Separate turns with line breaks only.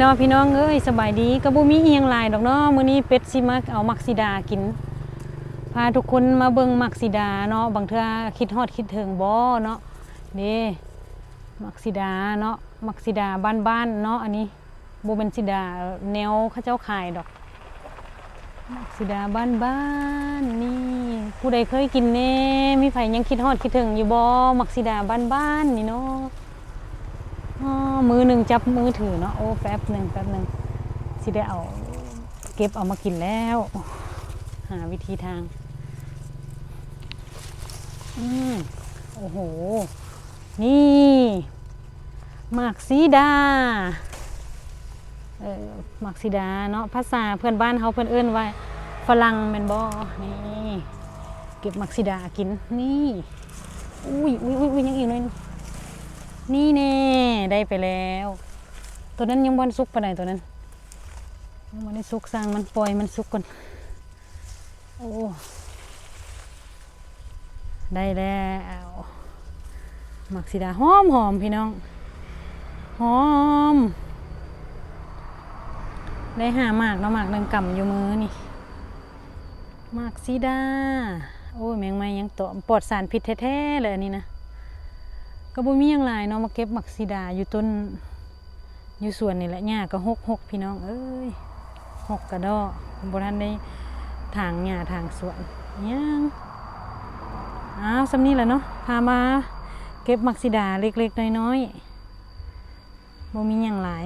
เนาะพี่น้องเอ้ยสบายดีก็บ่มีเอียงลายดอกเนาะมื้อนี้เป็ดสิมาเอามักซิดากิน พาทุกคนมาเบิ่งมักซิดาเนาะบางเทื่อคิดฮอดคิดถึงบ่เนาะนี่มักซิดาเนาะมักซิดาบ้านๆเนาะอันนี้บ่เป็นซิดาแนวเขาเจ้าขายดอก มักซิดาบ้านๆนี่ผู้ใดเคยกินแน่มีไผยังคิดฮอดคิดถึงอยู่บ่มักซิดาบ้านๆนี่เนาะ มือหนึ่งจับมือถือเนาะโอ้แป๊บหนึ่งแป๊บหนึ่งสิได้เอาเก็บเอามากินแล้ว หาวิธีทาง อืมโอ้โห นี่หมากซีดาเออหมากซีดาเนาะภาษาเพื่อนบ้านเขาเพื่อนเอื้นว่าฝรั่งแมนบอนี่เก็บหมากซีดากินนี่ อุ้ยอุ้ยอุ้ยยังอีกหน่อยนึ่งนี่แน่ ได้ไปแล้ว ตัวนั้นยังบอนสุกปานตัวนั้นยังบอนได้สุกสร้างมันปล่อยมันสุกก่อนโอ้ได้แล้วหมักสีดาหอมหอมพี่น้องหอม ได้หามากเนาะหมากหนึ่งกำอยู่มือนี่หมากสีดา โอ้ยแมงไม้ยังตัวปลอดสารพิษแท้ๆเลยอันนี้นะ ก็บ่มีหยังหลายเนาะมาเก็บหมักซีดาอยู่ต้น อยู่สวนนี่แหละหญ้าก็หกหกพี่น้อง เอ้ยหกกระดอบ่ทันได้ทางหญ้าทางสวนยังอ้าวสำนี้แหละเนาะพามาเก็บหมักซีดาเล็กๆน้อยๆบ่มีหยังหลาย